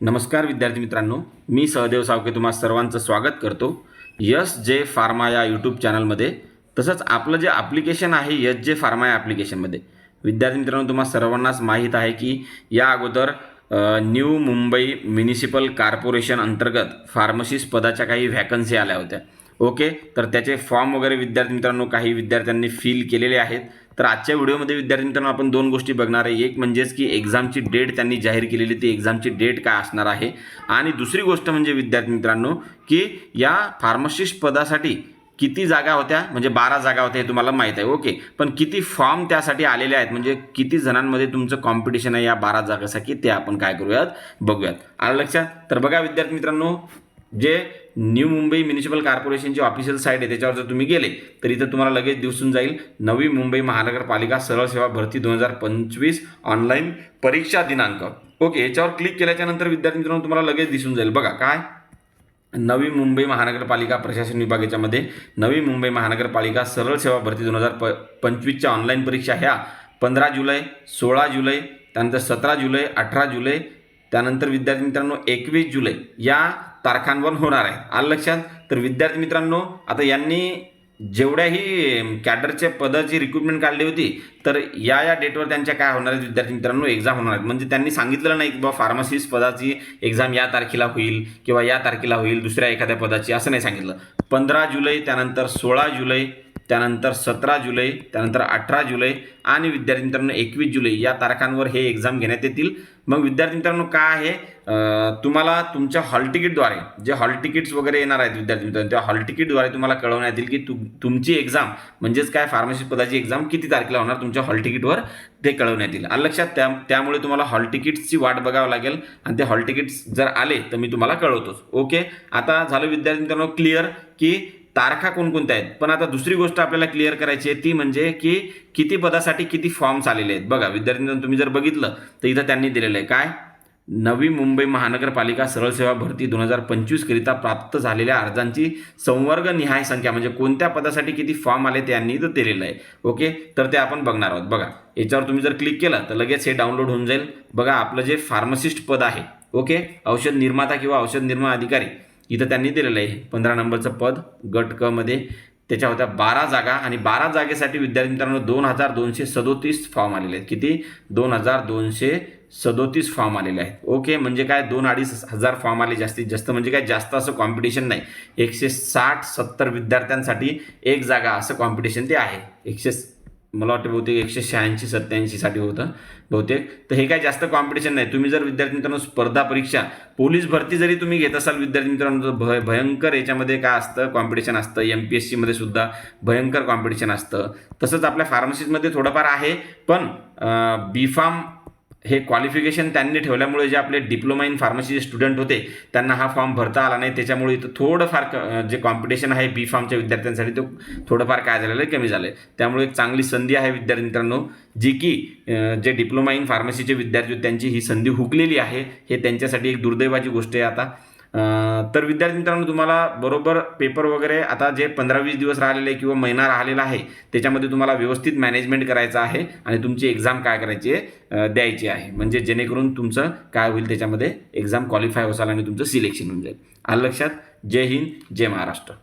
नमस्कार विद्यार्थी मित्रांनो मी सहदेव सावके तुम्हा सर्वांचं स्वागत करतो. यस जे फार्मा या यूट्यूब चॅनलमध्ये तसंच आपलं जे ॲप्लिकेशन आहे यस जे फार्मा या ॲप्लिकेशनमध्ये विद्यार्थी मित्रांनो तुम्हा सर्वांनाच माहीत आहे की या अगोदर न्यू मुंबई म्युनिसिपल कॉर्पोरेशन अंतर्गत फार्मसिस्ट पदाच्या काही व्हॅकन्सी आल्या होत्या. ओके? तर त्याचे फॉर्म वगैरे विद्यार्थी मित्रांनो काही विद्यार्थ्यांनी फिल केलेले आहेत. तर आजच्या व्हिडिओमध्ये विद्यार्थी मित्रांनो आपण दोन गोष्टी बघणार आहे. एक म्हणजेच की एक्झामची डेट त्यांनी जाहीर केलेली ती एक्झामची डेट काय असणार आहे? आणि दुसरी गोष्ट म्हणजे विद्यार्थी मित्रांनो की या फार्मसिस्ट पदासाठी किती जागा होत्या? म्हणजे बारा जागा होत्या हे तुम्हाला माहीत आहे. ओके? पण किती फॉर्म त्यासाठी आलेले आहेत? म्हणजे किती जणांमध्ये तुमचं कॉम्पिटिशन आहे या बारा जागासाठी? ते आपण काय करूयात? बघूयात. आलं लक्षात? तर बघा विद्यार्थी मित्रांनो जे न्यू मुंबई म्युनिसिपल कॉर्पोरेशनची ऑफिशियल साईट आहे त्याच्यावर जर तुम्ही गेले तर इथं तुम्हाला लगेच दिसून जाईल नवी मुंबई महानगरपालिका सरळ सेवा भरती दोन हजार पंचवीस ऑनलाईन परीक्षा दिनांक. ओके याच्यावर क्लिक केल्याच्यानंतर विद्यार्थी मित्रांनो तुम्हाला लगेच दिसून जाईल. बघा काय? नवी मुंबई महानगरपालिका प्रशासन विभागाच्यामध्ये नवी मुंबई महानगरपालिका सरळ सेवा भरती दोन हजार प पंचवीसच्या ऑनलाईन परीक्षा ह्या पंधरा जुलै सोळा जुलै त्यानंतर सतरा जुलै अठरा जुलै त्यानंतर विद्यार्थी मित्रांनो एकवीस जुलै या तारखांवर होणार आहे. आलं लक्षात? तर विद्यार्थी मित्रांनो आता यांनी जेवढ्याही कॅडरच्या पदाची रिक्रुटमेंट काढली होती तर या या डेटवर त्यांच्या काय होणार आहेत विद्यार्थी मित्रांनो? एक्झाम होणार आहेत. म्हणजे त्यांनी सांगितलं नाही की बाबा फार्मसिस्ट पदाची एक्झाम या तारखेला होईल किंवा या तारखेला होईल दुसऱ्या एखाद्या पदाची असं नाही सांगितलं. पंधरा जुलै त्यानंतर सोळा जुलै त्यानंतर सतरा जुलै त्यानंतर अठरा जुलै आणि विद्यार्थी मित्रांनो एकवीस जुलै या तारखांवर हे एक्झाम घेण्यात येतील. मग विद्यार्थी मित्रांनो काय आहे? तुम्हाला तुमच्या हॉल तिकीटद्वारे जे हॉल तिकीट्स वगैरे येणार आहेत विद्यार्थी मित्रांनो त्या हॉल तिकीटद्वारे तुम्हाला कळवण्यात येईल की तु तुमची एक्झाम म्हणजेच काय फार्मसी पदाची एक्झाम किती तारखेला होणार तुमच्या हॉल तिकीटवर ते कळवण्यात येईल. आणि लक्षात त्या त्यामुळे तुम्हाला हॉल तिकीट्सची वाट बघावं लागेल. आणि ते हॉल तिकीट्स जर आले तर मी तुम्हाला कळवतोच. ओके आता झालं विद्यार्थी मित्रांनो क्लिअर की तारखा कोणकोणत्या आहेत? पण आता दुसरी गोष्ट आपल्याला क्लिअर करायची आहे ती म्हणजे की किती पदासाठी किती फॉर्म्स आलेले आहेत? बघा विद्यार्थ्यांना तुम्ही जर बघितलं तर इथं त्यांनी दिलेलं आहे. काय? नवी मुंबई महानगरपालिका सरळ सेवा भरती दोन हजार पंचवीसकरिता प्राप्त झालेल्या अर्जांची संवर्ग निहाय संख्या म्हणजे कोणत्या पदासाठी किती फॉर्म आले ते यांनी इथं दिलेलं आहे. ओके? तर ते आपण बघणार आहोत. बघा याच्यावर तुम्ही जर क्लिक केलं तर लगेच हे डाउनलोड होऊन जाईल. बघा आपलं जे फार्मसिस्ट पद आहे ओके? औषध निर्माता किंवा औषध निर्माण अधिकारी इथं त्यांनी दिलेलं आहे. पंधरा नंबरचं पद गट क मध्ये. त्याच्या होत्या बारा जागा आणि बारा जागेसाठी विद्यार्थी मित्रांनो दोन हजार दोनशे सदोतीस फॉर्म आलेले आहेत. किती? दोन हजार दोनशे सदोतीस फॉर्म आलेले आहेत. ओके म्हणजे काय? दोन अडीच हजार फॉर्म आले जास्तीत जास्त. म्हणजे काय? जास्त असं कॉम्पिटिशन नाही. एकशे साठ सत्तर विद्यार्थ्यांसाठी एक जागा असं कॉम्पिटिशन ते आहे. एकशे मला वाटतं बहुतेक एकशे शहाऐंशी सत्याऐंशीसाठी होतं बहुतेक. तर हे काय जास्त कॉम्पिटिशन नाही. तुम्ही जर विद्यार्थी मित्रांनो स्पर्धा परीक्षा पोलीस भरती जरी तुम्ही घेत असाल विद्यार्थी मित्रांनो तर भय भयंकर याच्यामध्ये काय असतं? कॉम्पिटिशन असतं. एम पी एस सीमध्ये सुद्धा भयंकर कॉम्पिटिशन असतं. तसंच आपल्या फार्मसीमध्ये थोडंफार आहे. पण बी फार्म हे क्वालिफिकेशन त्यांनी ठेवल्यामुळे जे आपले डिप्लोमा इन फार्मसीचे स्टुडंट होते त्यांना हा फॉर्म भरता आला नाही. त्याच्यामुळे इथं थोडंफार क- जे कॉम्पिटिशन आहे बी फॉर्मच्या विद्यार्थ्यांसाठी तो थोडंफार काय झालेलं आहे कमी झालं आहे त्यामुळे एक चांगली संधी आहे विद्यार्थी मित्रांनो जी की जे डिप्लोमा इन फार्मसीचे विद्यार्थी त्यांची ही संधी हुकलेली आहे. हे त्यांच्यासाठी एक दुर्दैवाची गोष्ट आहे आता. तर विद्यार्थी मित्रांनो तुम्हाला बरोबर पेपर वगैरे आता जे पंधरा वीस दिवस राहिलेले किंवा महिना राहिलेला आहे त्याच्यामध्ये तुम्हाला व्यवस्थित मॅनेजमेंट करायचं आहे आणि तुमची एक्झाम काय करायची आहे द्यायची आहे. म्हणजे जेणेकरून तुमचं काय होईल त्याच्यामध्ये एक्झाम क्वालिफाय होसाल आणि तुमचं सिलेक्शन होऊन जाईल. आलं लक्षात? जय हिंद जय महाराष्ट्र.